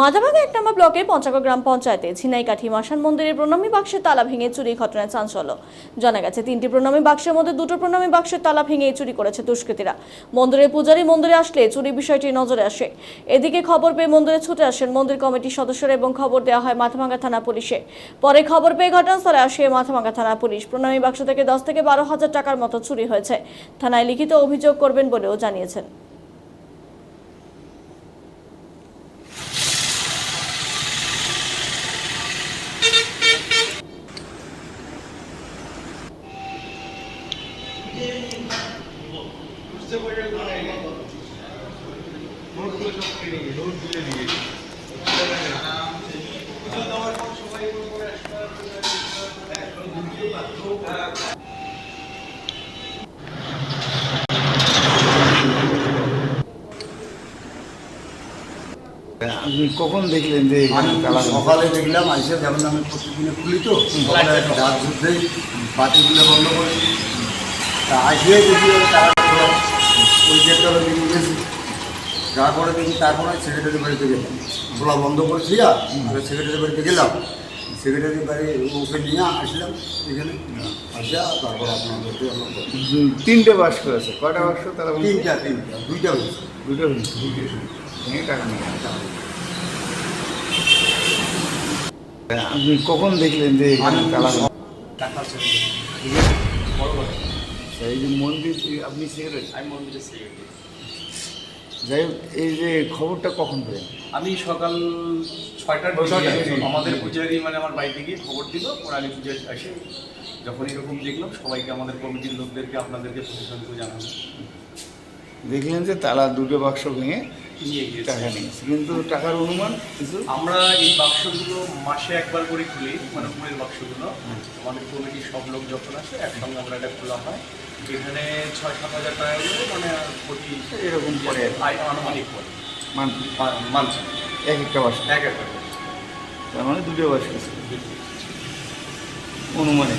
মাথাভাঙা এক নম্বর ব্লকের পঞ্চাগড় গ্রাম পঞ্চায়েতে ছিনাইকাঠি মাসান মন্দিরের প্রণামী বাক্সের তালা ভেঙে চুরি ঘটনায় চাঞ্চল্য। জানা গেছে, তিনটি প্রণামী বাক্সের মধ্যে দুটো প্রণামী বাক্সের তালা ভেঙে চুরি করেছে দুষ্কৃতীরা। মন্দিরের পূজারী মন্দিরে আসলে চুরি বিষয়টি নজরে আসে। এদিকে খবর পেয়ে মন্দিরে ছুটে আসেন মন্দির কমিটির সদস্যরা এবং খবর দেওয়া হয় মাথাভাঙ্গা থানা পুলিশে। পরে খবর পেয়ে ঘটনাস্থলে আসে মাথাভাঙ্গা থানা পুলিশ। প্রণামী বাক্স থেকে দশ থেকে বারো হাজার টাকার মতো চুরি হয়েছে। থানায় লিখিত অভিযোগ করবেন বলেও জানিয়েছেন। আপনি কখন দেখলেন যে সকালে দেখলাম আইসে যেমন আমি প্রতিদিনে খুলি তো সকালে রাত বাতিগুলো বন্ধ করে তা দেখি ওই তারা। ওই গেটটা দেখি গেছি যা করে দেখি তারপরে সেক্রেটারি বাড়িতে গেলাম। খোলা বন্ধ করেছি আর সেক্রেটারি বাড়িতে গেলাম। সেক্রেটারি বাড়ি ওকে নিয়ে আসলাম এখানে। আসা তারপর আপনাদেরকে বলি। হুম, তিনটে বাক্স আছে কয়টা বাক্স তারা? তিনটা তিনটা দুইটা হয়েছে। দুটো হয়েছে। টাকা নিয়ে গেছে। আপনি কখন দেখলেন যে আমি তালা এই যে মন্দির আপনি সেক্রেটারি আমি মন্দিরের সেক্রেটারি যাই হোক এই যে খবরটা কখন পেলেন? আমি সকাল ছয়টার আমাদের পূজারি মানে আমার বাড়িতে গিয়ে খবর দিল প্রণালী পূজা আসে। যখন এরকম দেখলাম সবাইকে আমাদের কমিটির লোকদেরকে আপনাদেরকে প্রশাসনকে জানালাম। দেখলেন যে তারা দুটো বাক্স ভেঙে নিয়ে গিয়েছে। টাকা নিয়েছে কিন্তু টাকার অনুমান কিছু? আমরা এই বাক্সগুলো মাসে একবার করে খুলি মানে ফুলের বাক্সগুলো। আমাদের কমিটির সব লোক যখন আসে একসঙ্গে আমরা এটা খোলা হয়। এখানে ছয় সাত হাজার টাকা করে মানে প্রতি এরকম। আয় আনুমানিক মান মানছে এক একটা বাক্স। এক একটা। তার মানে দুটো বাক্স আছে। অনুমানিক